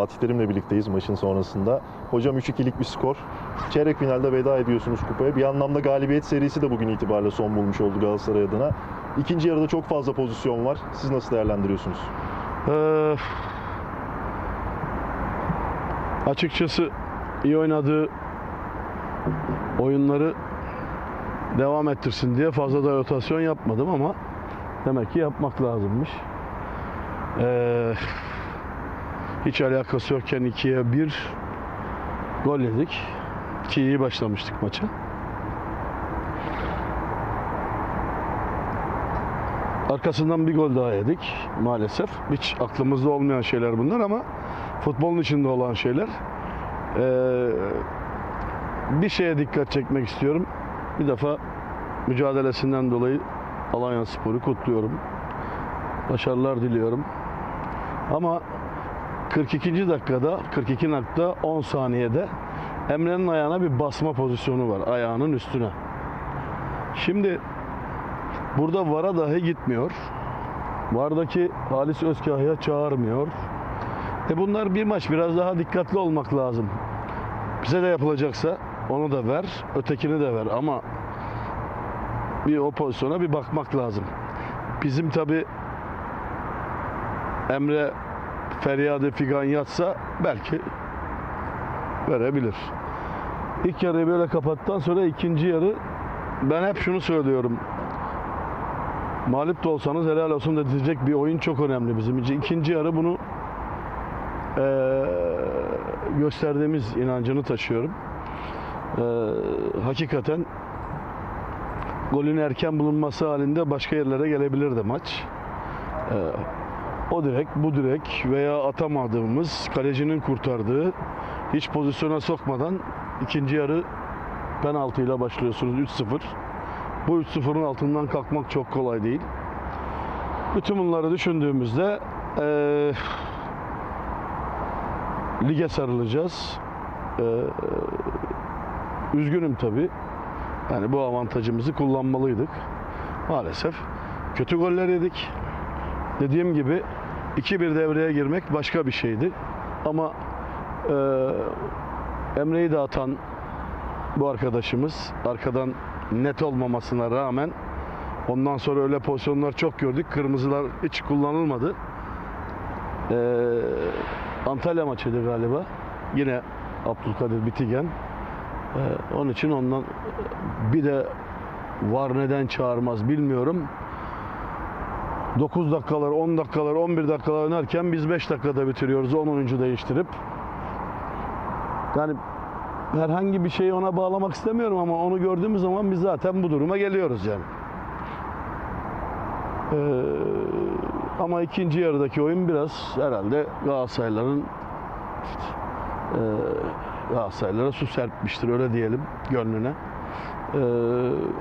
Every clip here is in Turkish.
Fatih Terim'le birlikteyiz maçın sonrasında. Hocam 3-2'lik bir skor. Çeyrek finalde veda ediyorsunuz kupaya. Bir anlamda galibiyet serisi de bugün itibariyle son bulmuş oldu Galatasaray adına. İkinci yarıda çok fazla pozisyon var. Siz nasıl değerlendiriyorsunuz? Ee, açıkçası iyi oynadığı oyunları devam ettirsin diye fazla da rotasyon yapmadım ama demek ki yapmak lazımmış. Ee, hiç alakası yokken 2'ye 1 gol yedik. Ki iyi başlamıştık maça. Arkasından bir gol daha yedik maalesef. Hiç aklımızda olmayan şeyler bunlar ama futbolun içinde olan şeyler. Ee, bir şeye dikkat çekmek istiyorum. Bir defa mücadelesinden dolayı Alanya Spor'u kutluyorum. Başarılar diliyorum. Ama 42. dakikada 42 dakika 10 saniyede Emre'nin ayağına bir basma pozisyonu var. Ayağının üstüne. Şimdi Burada VAR'a dahi gitmiyor. VAR'daki Halis Özkahya çağırmıyor. E bunlar bir maç biraz daha dikkatli olmak lazım. Bize de yapılacaksa onu da ver, ötekini de ver ama bir o pozisyona bir bakmak lazım. Bizim tabi Emre feryadı figan yatsa belki verebilir. İlk yarıyı böyle kapattıktan sonra ikinci yarı ben hep şunu söylüyorum. Mağlup da olsanız helal olsun da diyecek bir oyun çok önemli bizim için. İkinci yarı bunu eee, gösterdiğimiz inancını taşıyorum. Eee, hakikaten golün erken bulunması halinde başka yerlere gelebilirdi maç. Eee, o direk, bu direk veya atamadığımız, kalecinin kurtardığı, hiç pozisyona sokmadan ikinci yarı penaltıyla başlıyorsunuz 3-0. Bu 3-0'ın altından kalkmak çok kolay değil. Bütün bunları düşündüğümüzde eee, lige sarılacağız. Eee, üzgünüm tabii. Yani bu avantajımızı kullanmalıydık. Maalesef kötü goller yedik. Dediğim gibi 2-1 devreye girmek başka bir şeydi. Ama eee Emre'yi de atan bu arkadaşımız arkadan net olmamasına rağmen ondan sonra öyle pozisyonlar çok gördük. Kırmızılar hiç kullanılmadı. Ee, Antalya maçıydı galiba. Yine Abdülkadir Bitigen. Ee, onun için ondan bir de var neden çağırmaz bilmiyorum. 9 dakikalar, 10 dakikalar, 11 dakikalar oynarken biz 5 dakikada bitiriyoruz 10 oyuncu değiştirip. Yani herhangi bir şeyi ona bağlamak istemiyorum ama onu gördüğümüz zaman biz zaten bu duruma geliyoruz yani. Ee, ama ikinci yarıdaki oyun biraz herhalde Galatasarayların e, Galatasaraylara su serpmiştir öyle diyelim gönlüne. Ee,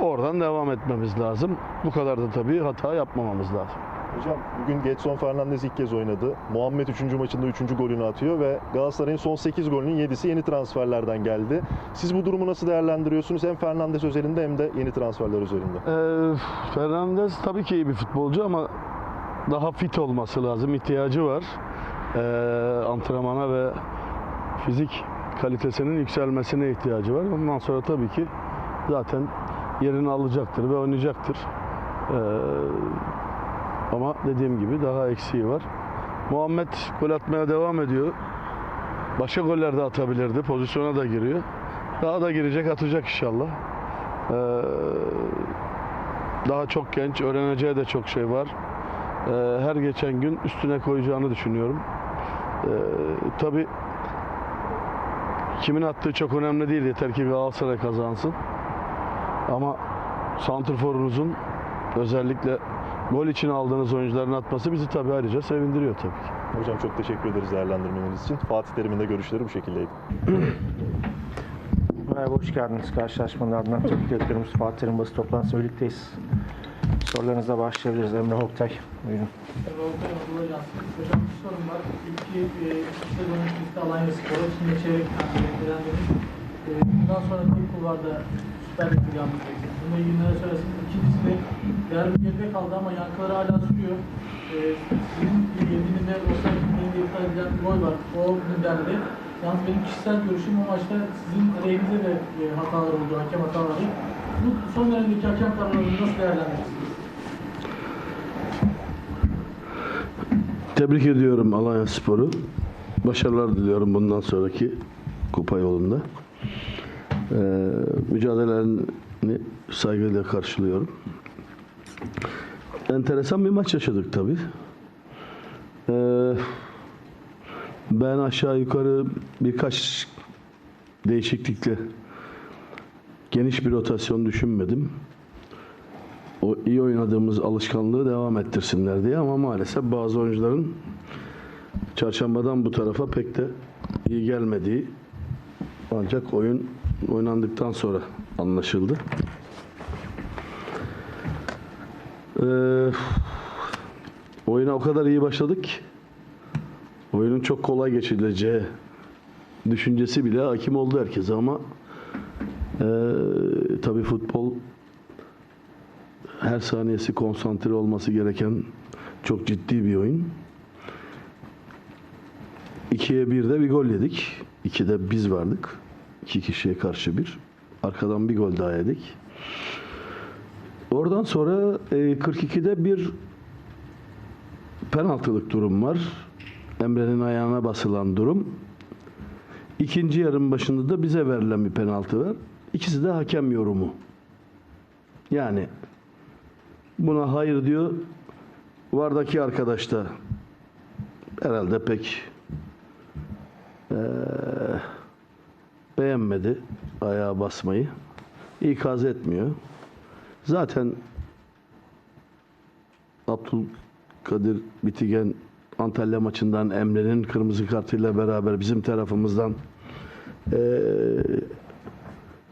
oradan devam etmemiz lazım. Bu kadar da tabii hata yapmamamız lazım. Hocam bugün Getson Fernandes ilk kez oynadı. Muhammed 3. maçında 3. golünü atıyor ve Galatasaray'ın son 8 golünün 7'si yeni transferlerden geldi. Siz bu durumu nasıl değerlendiriyorsunuz? Hem Fernandes özelinde hem de yeni transferler özelinde. Ee, Fernandez tabii ki iyi bir futbolcu ama daha fit olması lazım. İhtiyacı var. Ee, antrenmana ve fizik kalitesinin yükselmesine ihtiyacı var. Ondan sonra tabii ki zaten yerini alacaktır ve oynayacaktır. Ee, ama dediğim gibi daha eksiği var. Muhammed gol atmaya devam ediyor. Başka goller de atabilirdi. Pozisyona da giriyor. Daha da girecek, atacak inşallah. Ee, daha çok genç, öğreneceği de çok şey var. Ee, her geçen gün üstüne koyacağını düşünüyorum. Ee, tabii kimin attığı çok önemli değil. Yeter ki Galatasaray kazansın. Ama santrforunuzun özellikle gol için aldığınız oyuncuların atması bizi tabii ayrıca sevindiriyor tabii ki. Hocam çok teşekkür ederiz değerlendirmeniz için. Fatih Terim'in de görüşleri bu şekildeydi. Merhaba, hoş geldiniz. Karşılaşmanın ardından tepki ediyoruz. Fatih Terim basın toplantısında birlikteyiz. Sorularınızla başlayabiliriz. Emre Oktay, buyurun. Hocam bir sorum var. İlki e, üst üste Alanya Spor'a, şimdi çeyrek finalde. E, bundan sonra tek kulvarda iptal etti yalnız. Bununla ilgili neler söylersiniz? İkincisi de derbi geride kaldı ama yankıları hala sürüyor. Ee, sizin yediğinizde offside gittiğinde iptal edilen bir gol var. O gündemde. Yalnız benim kişisel görüşüm o maçta sizin aleyhinize de e, hatalar oldu, hakem hataları. Bu son dönemdeki hakem kararlarını nasıl değerlendirirsiniz? Tebrik ediyorum Alanya Spor'u. Başarılar diliyorum bundan sonraki kupa yolunda. Ee, mücadelelerini saygıyla karşılıyorum. Enteresan bir maç yaşadık tabii. Ee, ben aşağı yukarı birkaç değişiklikle geniş bir rotasyon düşünmedim. O iyi oynadığımız alışkanlığı devam ettirsinler diye ama maalesef bazı oyuncuların çarşambadan bu tarafa pek de iyi gelmediği ancak oyun oynandıktan sonra anlaşıldı. Ee, oyuna o kadar iyi başladık ki oyunun çok kolay geçileceği düşüncesi bile hakim oldu herkese ama ee, tabii futbol her saniyesi konsantre olması gereken çok ciddi bir oyun. İkiye bir de bir gol yedik. İkide biz vardık. İki kişiye karşı bir. Arkadan bir gol daha yedik. Oradan sonra e, 42'de bir penaltılık durum var. Emre'nin ayağına basılan durum. İkinci yarım başında da bize verilen bir penaltı var. İkisi de hakem yorumu. Yani Buna hayır diyor. Vardaki arkadaş da herhalde pek eee, beğenmedi ayağa basmayı. İkaz etmiyor. Zaten Abdülkadir Bitigen Antalya maçından Emre'nin kırmızı kartıyla beraber bizim tarafımızdan eee,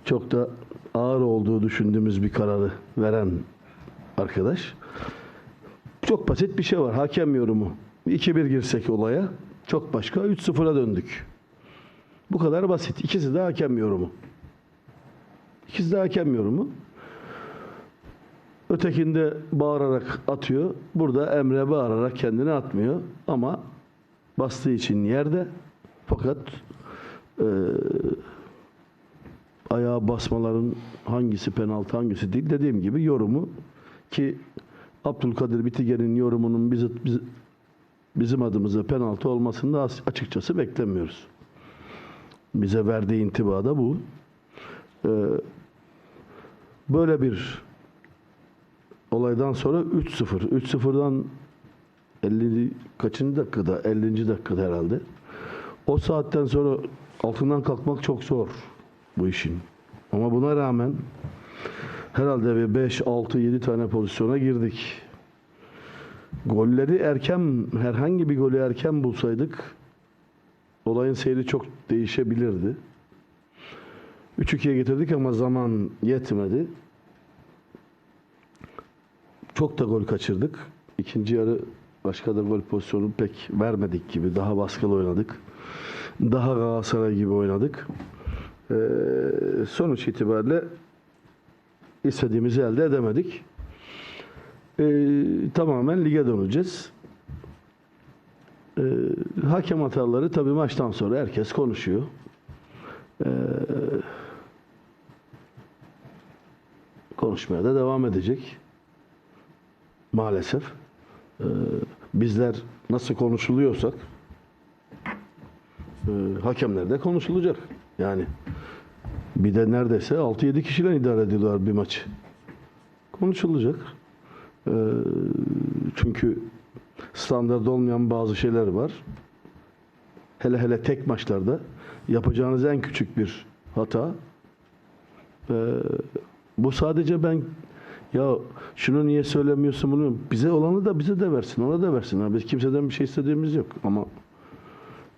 çok da ağır olduğu düşündüğümüz bir kararı veren arkadaş. Çok basit bir şey var. Hakem yorumu. 2-1 girsek olaya çok başka. 3-0'a döndük. Bu kadar basit. İkisi de hakem yorumu. İkisi de hakem yorumu. Ötekinde bağırarak atıyor. Burada Emre bağırarak kendini atmıyor. Ama bastığı için yerde. Fakat eee ayağa basmaların hangisi penaltı hangisi değil dediğim gibi yorumu ki Abdülkadir Bitigen'in yorumunun bizi, biz- bizim adımıza penaltı olmasını da as- açıkçası beklemiyoruz. Bize verdiği intiba da bu. Ee, böyle bir olaydan sonra 3-0. 3-0'dan 50 kaçıncı dakikada? 50. dakikada herhalde. O saatten sonra altından kalkmak çok zor bu işin. Ama buna rağmen herhalde bir 5, 6, 7 tane pozisyona girdik. Golleri erken, herhangi bir golü erken bulsaydık olayın seyri çok değişebilirdi. 3-2'ye getirdik ama zaman yetmedi. Çok da gol kaçırdık. İkinci yarı başka da gol pozisyonu pek vermedik gibi. Daha baskılı oynadık. Daha Galatasaray gibi oynadık. Ee, sonuç itibariyle istediğimizi elde edemedik. Ee, tamamen lige döneceğiz. Ee, hakem hataları tabii maçtan sonra herkes konuşuyor. Ee, konuşmaya da devam edecek. Maalesef. Ee, bizler nasıl konuşuluyorsak e, hakemler de konuşulacak. Yani bir de neredeyse 6-7 kişiyle idare ediyorlar bir maçı. Konuşulacak. Ee, çünkü standart olmayan bazı şeyler var. Hele hele tek maçlarda yapacağınız en küçük bir hata. Ee, bu sadece ben ya şunu niye söylemiyorsun bunu bize olanı da bize de versin ona da versin. Ha, Biz kimseden bir şey istediğimiz yok ama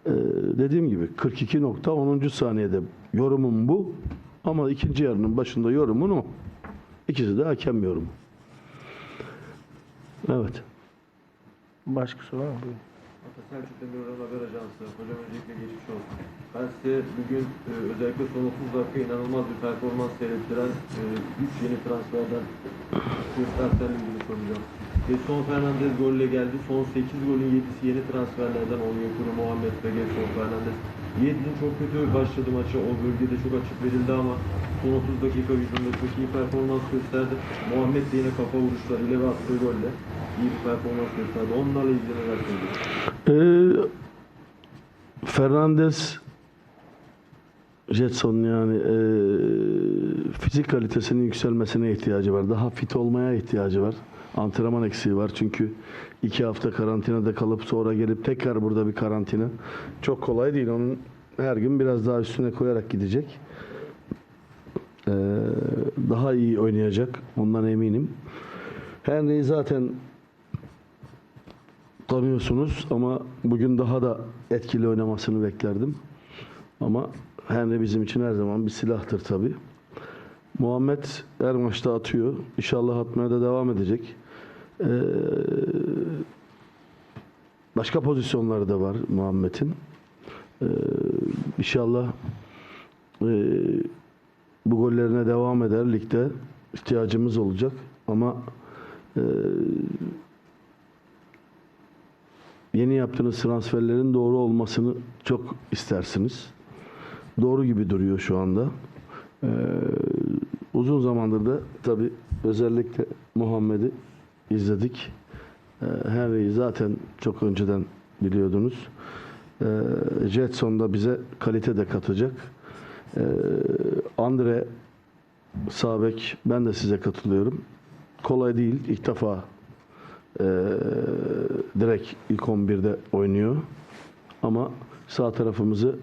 ee, dediğim gibi 42.10. saniyede yorumum bu. Ama ikinci yarının başında yorumun o. İkisi de hakem yorumu. Evet. Başka soru var mı? Buyurun. Selçuk Demirören Haber Ajansı. Hocam öncelikle geçmiş olsun. Ben size bugün e, özellikle son 30 dakika inanılmaz bir performans seyrettiren 3 yeni transferden göstersenle ilgili soracağım. Getson Fernandez golle geldi. Son 8 golün 7'si yeni transferlerden Onyekuru, Muhammed ve Getson Fernandez. Yedlin çok kötü başladı maça. O bölgede çok açık verildi ama son 30 dakika hücumda çok iyi performans gösterdi. Muhammed de yine kafa vuruşlarıyla ve attığı golle iyi bir performans gösterdi. Ee, Fernandez Jetson yani e, fizik kalitesinin yükselmesine ihtiyacı var. Daha fit olmaya ihtiyacı var. Antrenman eksiği var çünkü iki hafta karantinada kalıp sonra gelip tekrar burada bir karantina çok kolay değil. Onun her gün biraz daha üstüne koyarak gidecek. Ee, daha iyi oynayacak. Ondan eminim. Henry zaten tanıyorsunuz ama bugün daha da etkili oynamasını beklerdim. Ama Henry bizim için her zaman bir silahtır tabi. Muhammed her maçta atıyor. İnşallah atmaya da devam edecek. Ee, başka pozisyonları da var Muhammed'in. Ee, inşallah e, bu gollerine devam eder. Ligde ihtiyacımız olacak. Ama e, yeni yaptığınız transferlerin doğru olmasını çok istersiniz. Doğru gibi duruyor şu anda. Ee, uzun zamandır da tabi özellikle Muhammed'i izledik. Ee, Henry'i zaten çok önceden biliyordunuz. Ee, Jetson da bize kalite de katacak. Ee, Andre Sabek ben de size katılıyorum. Kolay değil. İlk defa e, direkt ilk 11'de oynuyor. Ama sağ tarafımızı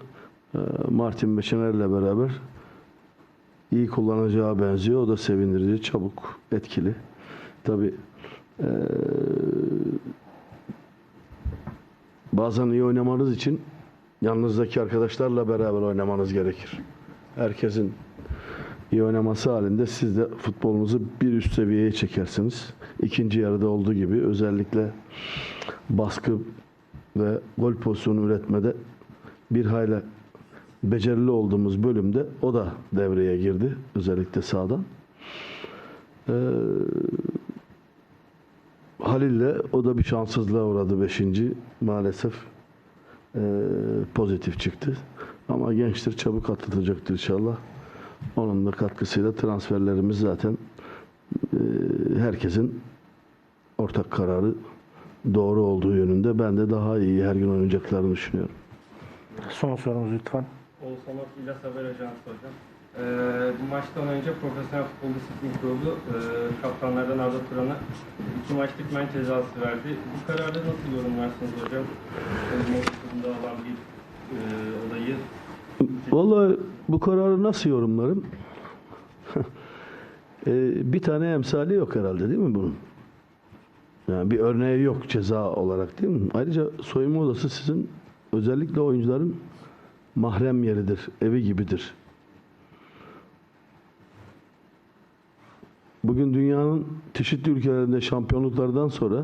e, Martin ve Şener'le beraber iyi kullanacağı benziyor. O da sevindirici, çabuk, etkili. Tabi bazen iyi oynamanız için yanınızdaki arkadaşlarla beraber oynamanız gerekir. Herkesin iyi oynaması halinde siz de futbolunuzu bir üst seviyeye çekersiniz. İkinci yarıda olduğu gibi özellikle baskı ve gol pozisyonu üretmede bir hayli becerili olduğumuz bölümde o da devreye girdi. Özellikle sağdan. Ee, Halil'le o da bir şanssızlığa uğradı 5. Maalesef ee, pozitif çıktı. Ama gençtir çabuk atlatacaktır inşallah. Onun da katkısıyla transferlerimiz zaten e, herkesin ortak kararı doğru olduğu yönünde. Ben de daha iyi her gün oynayacaklarını düşünüyorum. Son sorumuz lütfen. Oğuzhan Ot İlyas Haber Ajansı hocam. Ee, bu maçtan önce Profesyonel Futbol Disiplin Kurulu e, kaptanlardan Arda Turan'a iki maçlık men cezası verdi. Bu kararı nasıl yorumlarsınız hocam? Oyuncu okulunda olan bir e, olayı Vallahi bu kararı nasıl yorumlarım? Ee, bir tane emsali yok herhalde değil mi bunun? Yani bir örneği yok ceza olarak değil mi? Ayrıca soyunma odası sizin özellikle oyuncuların mahrem yeridir, evi gibidir. Bugün dünyanın çeşitli ülkelerinde şampiyonluklardan sonra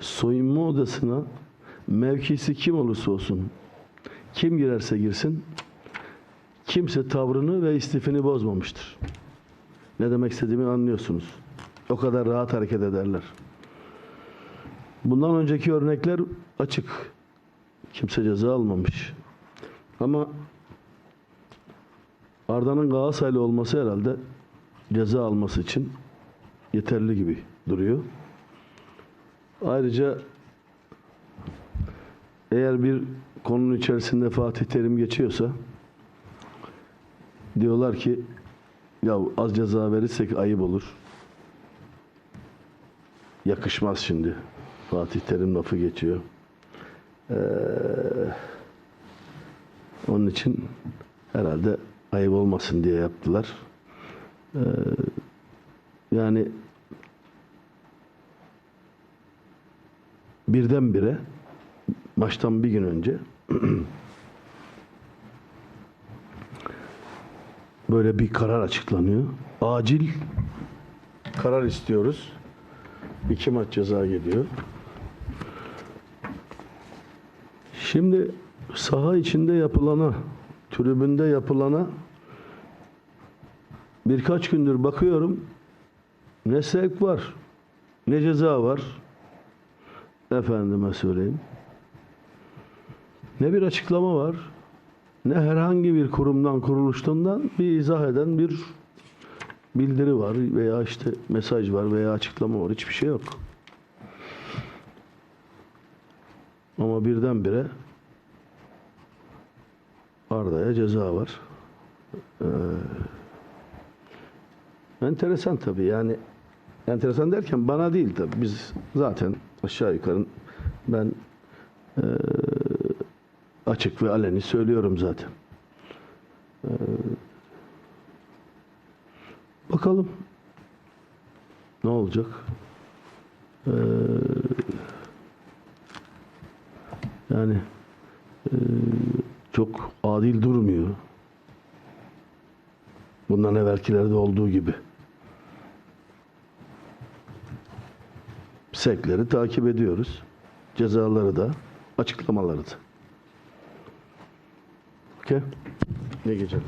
soyunma odasına mevkisi kim olursa olsun, kim girerse girsin kimse tavrını ve istifini bozmamıştır. Ne demek istediğimi anlıyorsunuz. O kadar rahat hareket ederler. Bundan önceki örnekler açık. Kimse ceza almamış. Ama Arda'nın Galatasaraylı olması herhalde ceza alması için yeterli gibi duruyor. Ayrıca eğer bir konunun içerisinde Fatih Terim geçiyorsa diyorlar ki ya az ceza verirsek ayıp olur. Yakışmaz şimdi. Fatih Terim lafı geçiyor. Ee, onun için herhalde ayıp olmasın diye yaptılar. Ee, yani birdenbire maçtan bir gün önce böyle bir karar açıklanıyor. Acil karar istiyoruz. İki maç ceza geliyor. Şimdi saha içinde yapılana tribünde yapılana birkaç gündür bakıyorum. Ne sevk var, ne ceza var. Efendime söyleyeyim. Ne bir açıklama var, ne herhangi bir kurumdan, kuruluştan bir izah eden bir bildiri var veya işte mesaj var veya açıklama var. Hiçbir şey yok. Ama birdenbire Arda'ya ceza var. Ee, enteresan tabii yani enteresan derken bana değil tabii biz zaten aşağı yukarı ben ee, açık ve aleni söylüyorum zaten. Ee, bakalım ne olacak? Ee, yani ee, çok adil durmuyor. Bundan evvelkilerde olduğu gibi. Sekleri takip ediyoruz. Cezaları da, açıklamaları da. Okey? Ne geçelim?